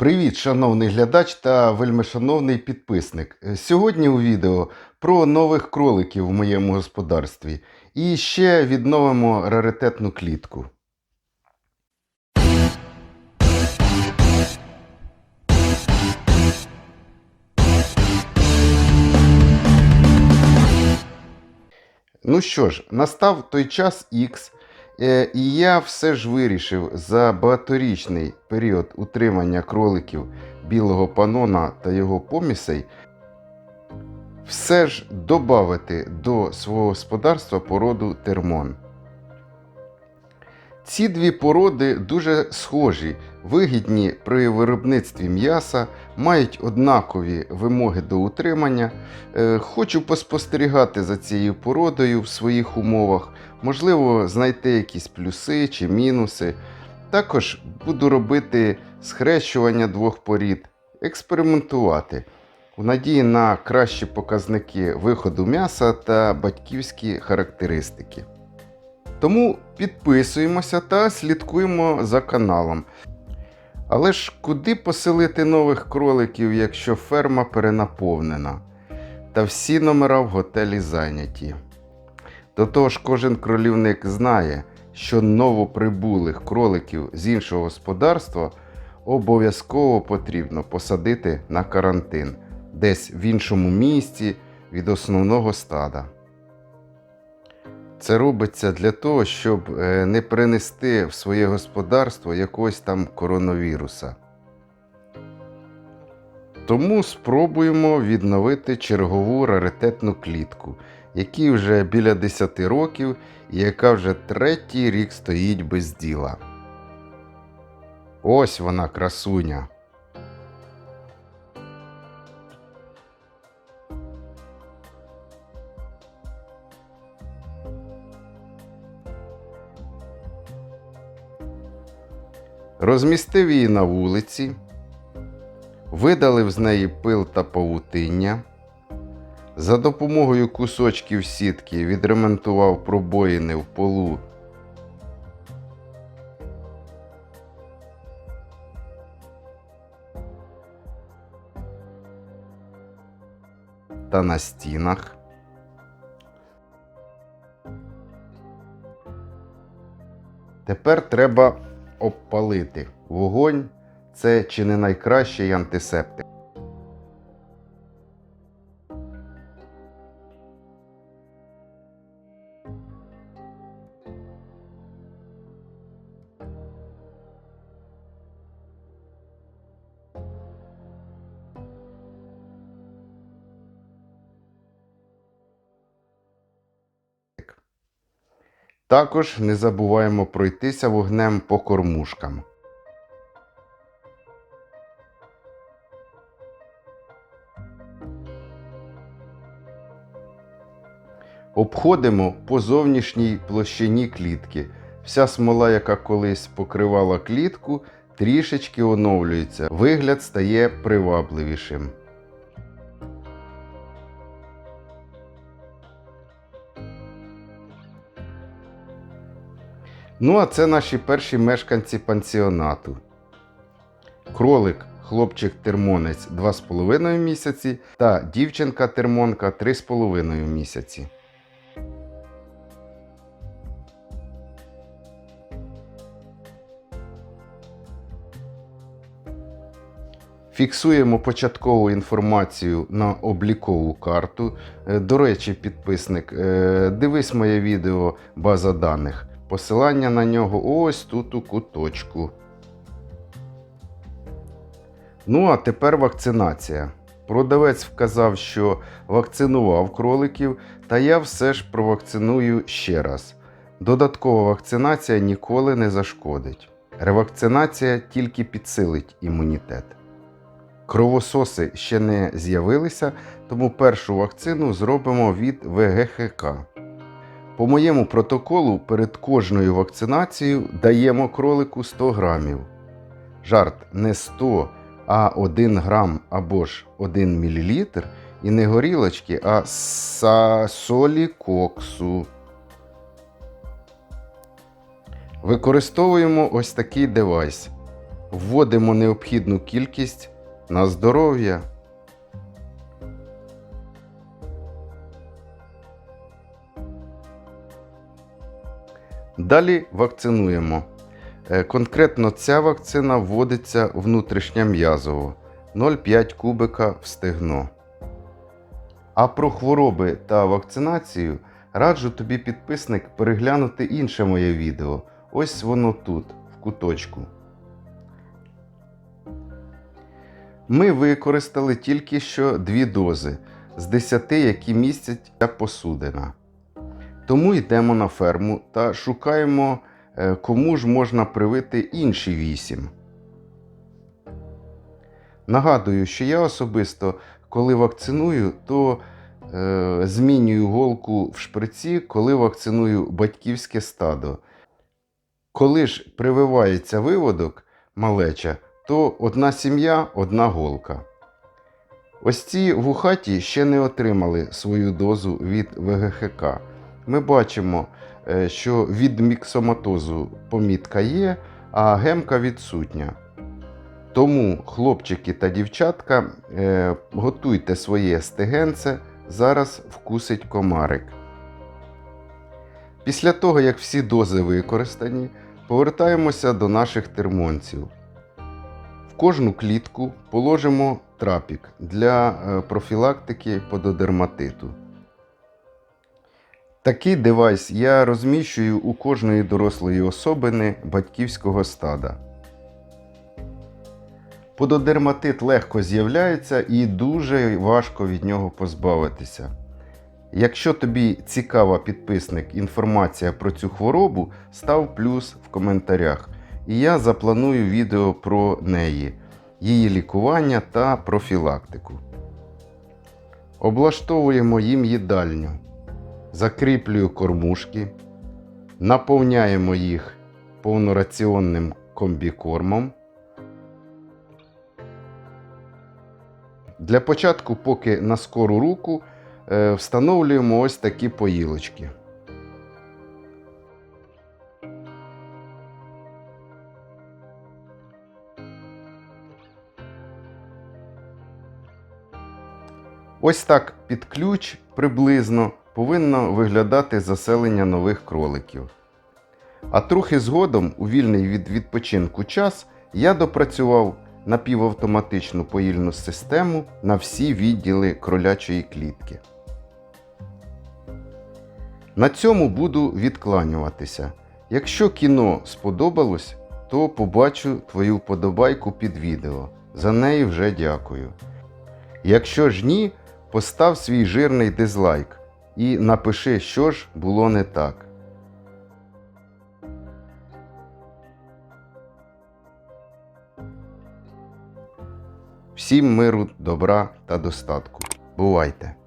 Привіт, шановний глядач та вельмишановний підписник. Е, Сьогодні у відео про нових кроликів в моєму господарстві. І ще відновимо раритетну клітку. Ну що ж, настав той час е, і я все ж вирішив за багаторічний період утримання кроликів білого панона та його помісей все ж додати до свого господарства породу термон. Ці дві породи дуже схожі, вигідні при виробництві м'яса, мають однакові вимоги до утримання. Е, Хочу поспостерігати за цією породою в своїх умовах, можливо, знайти якісь плюси чи мінуси. Також буду робити схрещування двох порід, експериментувати в надії на кращі показники виходу м'яса та батьківські характеристики. Тому підписуємося та слідкуємо за каналом. Але ж куди поселити нових кроликів, якщо ферма перенаповнена? Та всі номера в готелі зайняті. До того ж, кожен кролівник знає, що новоприбулих кроликів з іншого господарства обов'язково потрібно посадити на карантин десь в іншому місці від основного стада. Це робиться для того, щоб е, не принести в своє господарство якогось там коронавіруса. Тому спробуємо відновити чергову раритетну клітку, якій вже біля 10 років і яка вже третій рік стоїть без діла. Ось вона, красуня. Розмістив її на вулиці, видалив з неї пил та павутиння. За допомогою кусочків сітки відремонтував пробоїни в полу та на стінах. Тепер треба обпалити. Вогонь це чи не найкращий антисептик. Також не забуваємо пройтися вогнем по кормушкам. Обходимо по зовнішній площині клітки. Вся смола, яка колись покривала клітку, трішечки оновлюється. Вигляд стає привабливішим. Ну, а це наші перші мешканці пансіонату. Кролик, хлопчик-термонець 2,5 місяці та дівчинка-термонка 3,5 місяці. Фіксуємо початкову інформацію на облікову карту. Е, До речі, підписник, е, дивись моє відео база даних. Посилання на нього ось тут у куточку. Ну, а тепер вакцинація. Продавець вказав, що вакцинував кроликів, та я все ж провакциную ще раз. Додаткова вакцинація ніколи не зашкодить. Ревакцинація тільки підсилить імунітет. Кровососи ще не з'явилися, тому першу вакцину зробимо від ВГХК. По моєму протоколу перед кожною вакцинацією даємо кролику 100 грамів. Жарт не 100, а 1 грам або ж 1 мл і не горілочки, а солі коксу. Використовуємо ось такий девайс. Вводимо необхідну кількість на здоров'я. Далі вакцинуємо. Е, Конкретно ця вакцина вводиться внутрішньом'язово 0,5 кубика в стегно. А про хвороби та вакцинацію раджу тобі підписник переглянути інше моє відео. Ось воно тут, в куточку. Ми використали тільки що дві дози з 10, які містять ця посудина. Тому йдемо на ферму та шукаємо, е, кому ж можна привити інші 8. Нагадую, що я особисто, коли вакциную, то е, змінюю голку в шприці, коли вакциную батьківське стадо. Коли ж прививається виводок малеча, то одна сім'я, одна голка. Ось ці вухаті ще не отримали свою дозу від ВГХК. Ми бачимо, е, що від міксоматозу помітка є, а гемка відсутня. Тому, хлопчики та дівчатка, е, готуйте своє стегенце, зараз вкусить комарик. Після того, як всі дози використані, повертаємося до наших термонців. В кожну клітку положимо трапік для е, профілактики пододерматиту. Такий девайс я розміщую у кожної дорослої особини батьківського стада. Пододерматит легко з'являється і дуже важко від нього позбавитися. Якщо тобі цікава підписник інформація про цю хворобу, став плюс в коментарях. І я запланую відео про неї, її лікування та профілактику. Облаштовуємо їм їдальню. Закріплюю кормушки, наповняємо їх повнораціонним комбікормом. Для початку, поки на скору руку, е, встановлюємо ось такі поїлочки. Ось так під ключ приблизно повинно виглядати заселення нових кроликів. А трохи згодом, у вільний від відпочинку час, я допрацював напівавтоматичну поїльну систему на всі відділи кролячої клітки. На цьому буду відкланюватися. Якщо кіно сподобалось, то побачу твою вподобайку під відео. За неї вже дякую. Якщо ж ні, постав свій жирний дизлайк і напиши, що ж було не так. Всім миру, добра та достатку. Бувайте!